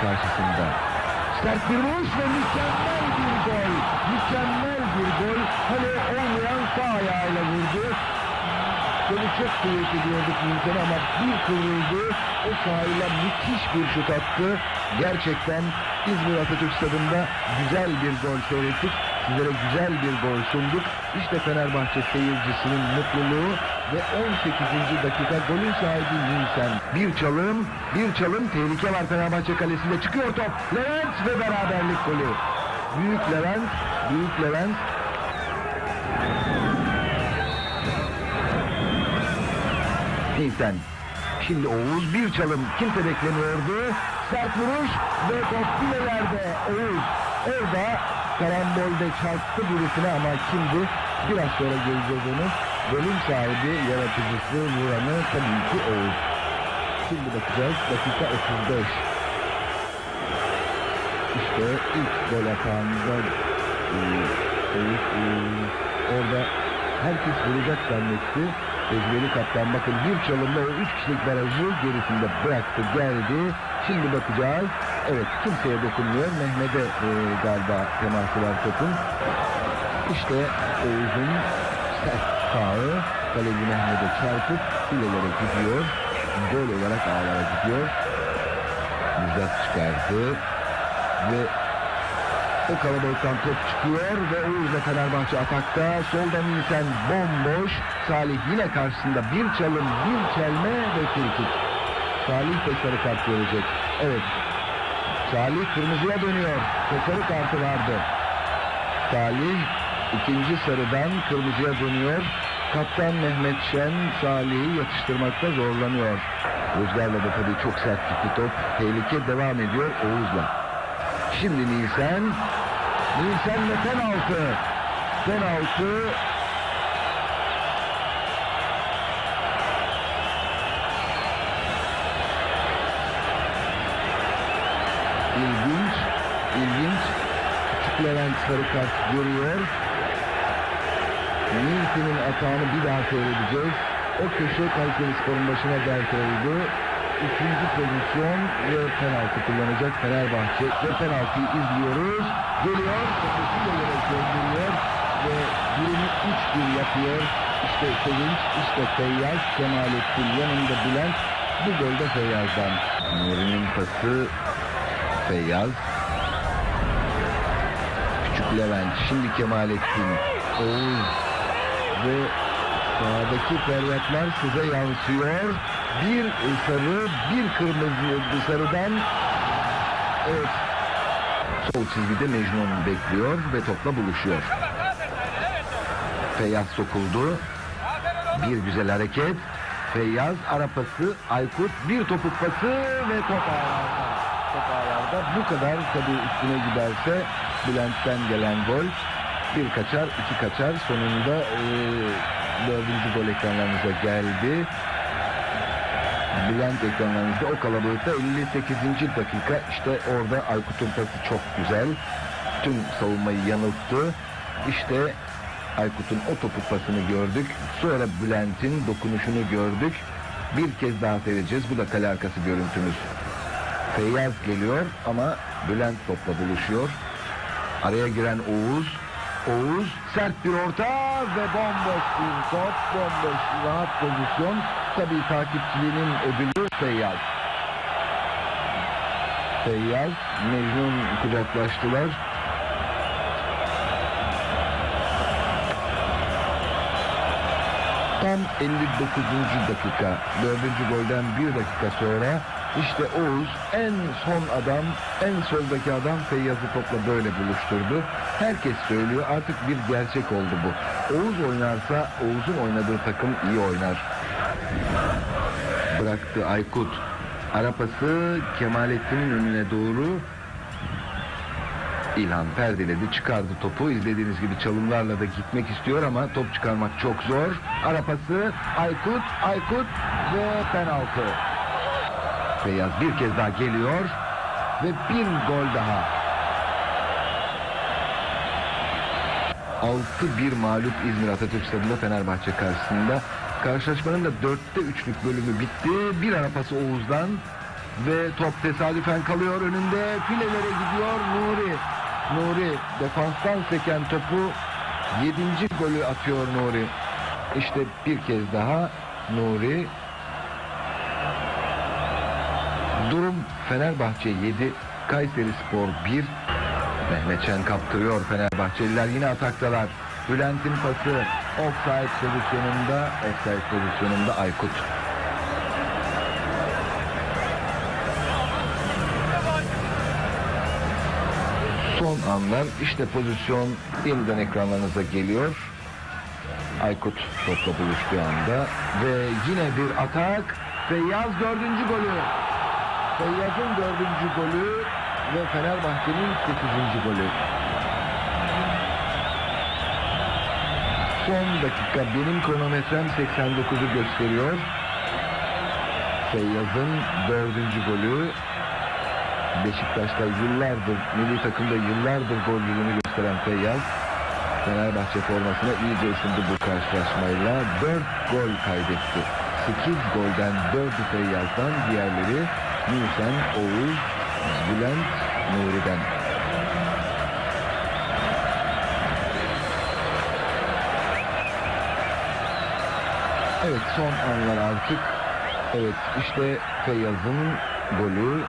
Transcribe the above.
karşısında. Sert bir vuruş ve mükemmel bir gol. Mükemmel bir gol. Hani olmayan sağ ayağıyla vurdu. Seni çok kuvvetli diyorduk Nilsen ama bir kıvrıldı. O sahayla müthiş bir şut attı. Gerçekten İzmir Atatürk Stadı'nda güzel bir gol seyrettik. Sizlere güzel bir gol sunduk. İşte Fenerbahçe seyircisinin mutluluğu ve 18. dakika golün sahibi Nilsen. Bir çalım, bir çalım tehlike var Fenerbahçe kalesinde çıkıyor top. Levent ve beraberlik golü. Büyük Levent, Büyük Levent Nilsen. Şimdi Oğuz bir çalım kimse beklemiyordu. Sert vuruş ve top filelerde Oğuz. Orada karambolde çarptı birisine ama kimdi? Biraz sonra göreceğiz onu. Golün sahibi, yaratıcısı, vuranı tabii ki Oğuz. Şimdi bakacağız. Dakika 35. İşte ilk gol atağında Oğuz orada herkes vuracak zannetti. Tecrübeli kaptan bakın bir çalımda o üç kişilik barajı gerisinde bıraktı geldi. Şimdi bakacağız. Evet kimseye dokunmuyor. Mehmet'e e, galiba teması var topun. İşte Oğuz'un sert sağı kaleci Mehmet'e çarpıp filelere gidiyor. Gol olarak ağlara gidiyor. Müjdat çıkardı. Ve o kalabalıktan top çıkıyor ve Uğur'la Fenerbahçe atakta. Soldan Nilsen bomboş. Salih yine karşısında bir çalım, bir çelme ve frikik. Salih sarı kart görecek. Evet. Salih kırmızıya dönüyor. Sarı kartı vardı. Salih ikinci sarıdan kırmızıya dönüyor. Kaptan Mehmet Şen Salih'i yatıştırmakta zorlanıyor. Rüzgarla da tabii çok sert gitti top. Tehlike devam ediyor Oğuz'la. Şimdi Nilsen. Nilsen'le penaltı. Penaltı. İlginç. ilginç. Küçük Levent sarı kart görüyor. Nilsen'in atağını bir daha seyredeceğiz. O köşe Kayseri Spor'un başına dert oldu. Üçüncü pozisyon ve penaltı kullanacak Fenerbahçe. Ve penaltıyı izliyoruz. Geliyor, kafasıyla yere ve birini 3-1 yapıyor. İşte Sevinç, işte Feyyaz, Kemalettin yanında Bülent. Bu gol de Feyyaz'dan. Nuri'nin pası Feyyaz. Küçük Levent, şimdi Kemalettin. Oğuz ve sağdaki feryatlar size yansıyor. Bir sarı, bir kırmızı sarıdan evet, sol çizgide Mecnun bekliyor ve topla buluşuyor. Feyyaz sokuldu. Bir güzel hareket. Feyyaz arapası, Aykut bir topuk pası ve top ağlarda. Top ağlarda. Bu kadar tabii üstüne giderse Bülent'ten gelen gol bir kaçar, iki kaçar. Sonunda e, dördüncü gol ekranlarımıza geldi. Bülent ekranlarımızda o kalabalıkta 58. dakika işte orada Aykut'un pası çok güzel. Tüm savunmayı yanılttı. İşte Aykut'un o topu pasını gördük. Sonra Bülent'in dokunuşunu gördük. Bir kez daha seyredeceğiz. Bu da kale arkası görüntümüz. Feyyaz geliyor ama Bülent topla buluşuyor. Araya giren Oğuz. Oğuz sert bir orta ve bomboş bir top. Bomboş rahat pozisyon. Tabii takipçiliğinin ödülü Feyyaz. Feyyaz, Mecnun kucaklaştılar. Tam 59. dakika, 4. golden bir dakika sonra işte Oğuz en son adam, en soldaki adam Feyyaz'ı topla böyle buluşturdu. Herkes söylüyor artık bir gerçek oldu bu. Oğuz oynarsa Oğuz'un oynadığı takım iyi oynar. Bıraktı Aykut. Arapası Kemalettin'in önüne doğru İlhan perdeledi çıkardı topu izlediğiniz gibi çalımlarla da gitmek istiyor ama top çıkarmak çok zor Arapası Aykut Aykut ve penaltı Feyyaz bir kez daha geliyor ve bir gol daha 6-1 mağlup İzmir Atatürk Stadı'nda Fenerbahçe karşısında karşılaşmanın da dörtte üçlük bölümü bitti bir arapası Oğuz'dan ve top tesadüfen kalıyor önünde. Filelere gidiyor Nuri. Nuri defanstan seken topu 7. golü atıyor Nuri. İşte bir kez daha Nuri Durum Fenerbahçe 7, Kayseri Spor 1. Mehmetçen kaptırıyor Fenerbahçeliler yine ataktalar. Bülent'in pası offside pozisyonunda, offside pozisyonunda Aykut. Son anlar işte pozisyon yeniden ekranlarınıza geliyor. Aykut topla buluştuğu anda ve yine bir atak. Feyyaz dördüncü golü. Feyyaz'ın dördüncü golü ve Fenerbahçe'nin sekizinci golü. Son dakika benim kronometrem 89'u gösteriyor. Feyyaz'ın dördüncü golü. Beşiktaş'ta yıllardır, milli takımda yıllardır golcülüğünü gösteren Feyyaz. Fenerbahçe formasına iyice ısındı bu karşılaşmayla. 4 gol kaydetti. 8 golden 4'ü Feyyaz'dan, diğerleri Nursen, Oğuz, Bülent, Nuri'den. Evet son anlar artık. Evet işte Feyyaz'ın golü